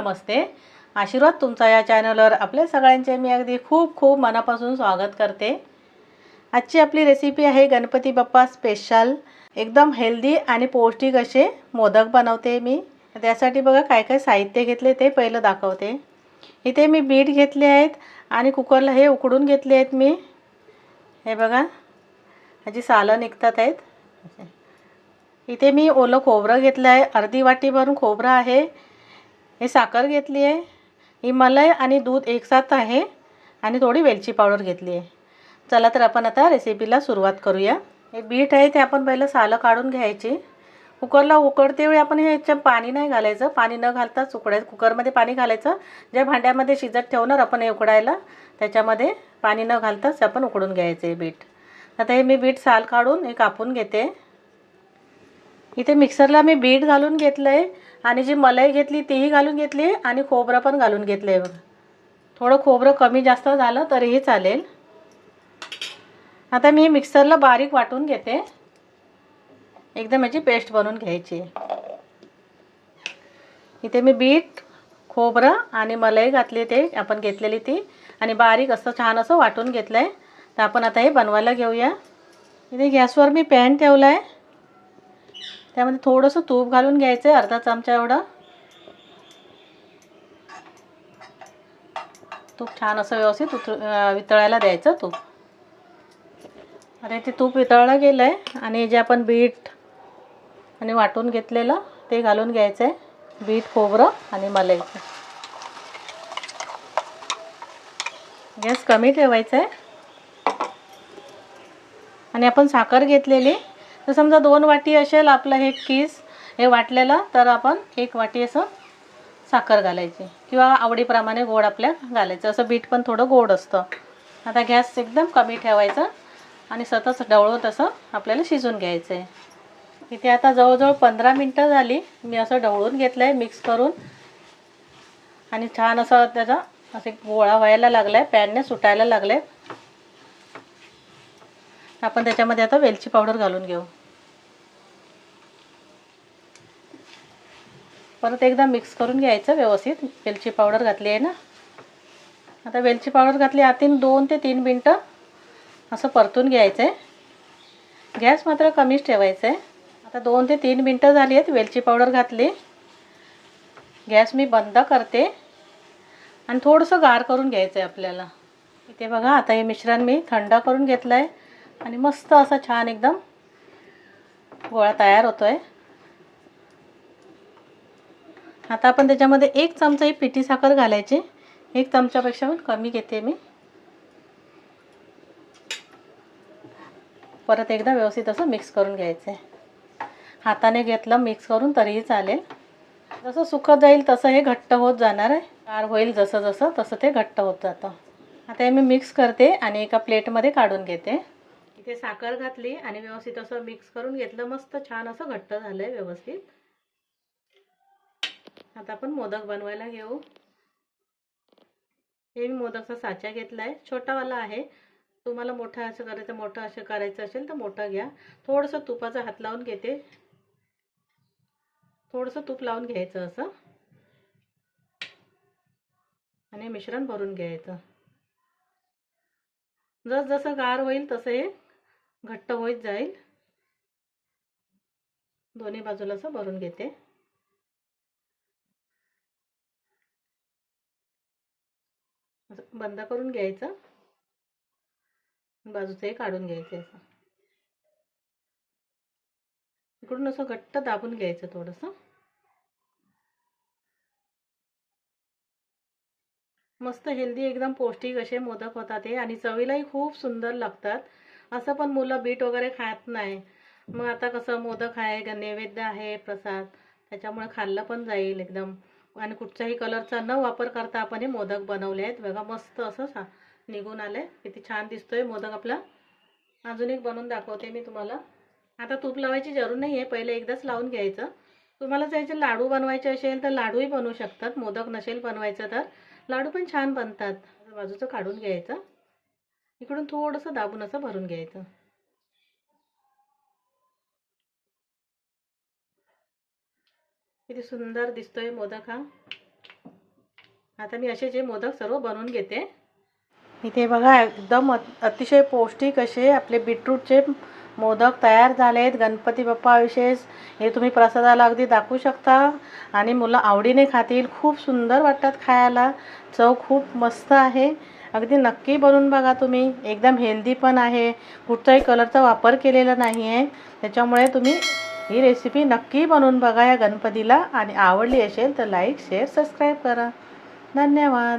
नमस्ते. आशीर्वाद तुमचा या चॅनलवर. आपल्या सगळ्यांचे मी अगदी खूप खूप मनापासून स्वागत करते. आजची आपली रेसिपी आहे गणपती बाप्पा स्पेशल एकदम हेल्दी आणि पौष्टिक असे मोदक बनवते मी. त्यासाठी बघा काय काय साहित्य घेतले ते पहिलं दाखवते. इथे मी बीट घेतले आहेत आणि कुकरला हे उकडून घेतले आहेत मी. हे बघा. ह्याची सालं निघतात आहेत. इथे मी ओलं खोबरं घेतलं आहे. अर्धी वाटी भरून खोबरं आहे. हे साखर घेतली आहे. ही मलाई आणि दूध एकसाथ आहे आणि थोडी वेलची पावडर घेतली आहे. चला तर आपण आता रेसिपीला सुरुवात करूया. हे बीट आहे ते आपण पहिलं सालं काढून घ्यायची. कुकरला उकडते वेळी आपण हे पाणी नाही घालायचं. पाणी न घालताच उकडायचं कुकरमध्ये पाणी घालायचं. ज्या भांड्यामध्ये शिजत ठेवणार आपण हे उकडायला त्याच्यामध्ये पाणी न घालताच आपण उकडून घ्यायचं आहे बीट. आता हे मी बीट साल काढून हे कापून घेते. इथे मिक्सरला मी बीट घालून घेतलं आहे आणि जी मलाई घेतली तीही घालून घेतली आणि खोबरं पण घालून घेतलं आहे थोडं खोबरं कमी जास्त झालं तरीही चालेल. आता मी मिक्सरला बारीक वाटून घेते. एकदम याची पेस्ट बनवून घ्यायची. इथे मी बीट खोबरं आणि मलाई घातली ते आपण घेतलेली ती. आणि बारीक असं छान असं वाटून घेतलं आहे तर आपण आता हे बनवायला घेऊया. इथे गॅसवर मी पॅन ठेवला आहे त्यामध्ये थोडंसं तूप घालून घ्यायचं आहे अर्धा चमचा एवढं. तूप छान असं व्यवस्थित उतर वितळायला द्यायचं तूप. आता ते तूप वितळलं गेलं आहे आणि जे आपण बीट आणि वाटून घेतलेलं ते घालून घ्यायचं आहे बीट खोबरं आणि मलाई गॅस कमी ठेवायचा आहे आणि आपण साखर घेतलेली. तर समजा दोन वाटी असेल आपलं हे किस हे वाटलेलं तर आपण एक वाटी असं साखर घालायची किंवा आवडीप्रमाणे गोड आपल्या घालायचं. असं बीट पण थोडं गोड असतं. आता गॅस एकदम कमी ठेवायचा आणि सतत ढवळत असं आपल्याला शिजून घ्यायचं आहे इथे आता जवळजवळ पंधरा मिनटं झाली. मी असं ढवळून घेतलं आहे मिक्स करून. आणि छान असं त्याचा असे गोळा व्हायला लागला आहे पॅनने सुटायला लागले आपण त्याच्यामध्ये आता वेलची पावडर घालून घेऊ. परत एकदा मिक्स करून घ्यायचं व्यवस्थित. वेलची पावडर घातली आहे ना? आता वेलची पावडर घातली आतीन दोन ते तीन मिनटं असं परतून घ्यायचं आहे गॅस मात्र कमीच ठेवायचं आहे आता दोन ते तीन मिनटं झाली आहेत वेलची पावडर घातली. गॅस मी बंद करते. आणि थोडंसं गार करून घ्यायचं आहे आपल्याला. इथे बघा आता हे मिश्रण मी थंड करून घेतलं आहे आणि मस्त असं छान एकदम गोळा तयार होतो आहे आता आपण त्याच्यामध्ये एक चमचा ही पिठी साखर घालायची. एक चमच्यापेक्षा पण कमी घेते मी. परत एकदा व्यवस्थित असं मिक्स करून घ्यायचं आहे हाताने घेतलं मिक्स करून तरीही चालेल. जसं सुकत जाईल तसं हे घट्ट होत जाणार आहे. गार होईल जसं जसं तसं ते घट्ट होत जातं. आता हे मी मिक्स करते आणि एका प्लेटमध्ये काढून घेते. इथे साखर घातली आणि व्यवस्थित असं मिक्स करून घेतलं. मस्त छान असं घट्ट झालं आहे व्यवस्थित. आता आपण मोदक बनवायला घेऊ. हे मी मोदकचा साचा घेतला आहे छोटावाला आहे. तुम्हाला मोठा असं करायचं मोठं असं करायचं असेल तर मोठं घ्या. थोडंसं तुपाचा हात लावून घेते. थोडंसं तूप लावून घ्यायचं असं. आणि मिश्रण भरून घ्यायचं. जस जसं गार होईल तसं हे घट्ट होत जाईल. दोन्ही बाजूला असं भरून घेते. बंद करून घ्यायचं. बाजूचंही काढून घ्यायचं असं. इकडून असं घट्ट दाबून घ्यायचं थोडंसं. मस्त हेल्दी एकदम पौष्टिक असे मोदक होतात हे आणि चवीलाही खूप सुंदर लागतात. असं पण मुलं बीट वगैरे खात नाही. मग आता कसं मोदक आहे नैवेद्य आहे प्रसाद. त्याच्यामुळे खाल्लं पण जाईल एकदम. आणि कुठच्याही कलरचा न वापर करता आपण हे मोदक बनवले आहेत. बघा मस्त असं सा निघून आले किती छान दिसतोय मोदक आपला. अजून एक बनवून दाखवते मी तुम्हाला. आता तूप लावायची जरूर नाही आहे पहिले एकदाच लावून घ्यायचं. तुम्हाला जायचं लाडू बनवायचे असेल तर लाडूही बनवू शकतात. मोदक नसेल बनवायचं तर. लाडू पण छान बनतात. बाजूचं काढून घ्यायचं. इकडून थोडंसं दाबून असं भरून घ्यायचं. किती सुंदर दिसतोय मोदक हा. आता मी असे जे मोदक सर्व बनवून घेते. इथे बघा एकदम अतिशय पौष्टिक असे आपले बीटरूटचे मोदक तयार झाले आहेत गणपती बाप्पा विशेष हे तुम्ही प्रसादाला अगदी दाखवू शकता. आणि मुलं आवडीने खातील. खूप सुंदर वाटतात खायला. चव खूप मस्त आहे. अगदी नक्की बनवून बघा तुम्ही. एकदम हेल्दी पण आहे. कुठचाही कलरचा वापर केलेला नाही आहे त्याच्यामुळे तुम्ही ही रेसिपी नक्की बनवून बघा या गणपतीला. आणि आवडली असेल तर लाईक शेअर सबस्क्राईब करा. धन्यवाद.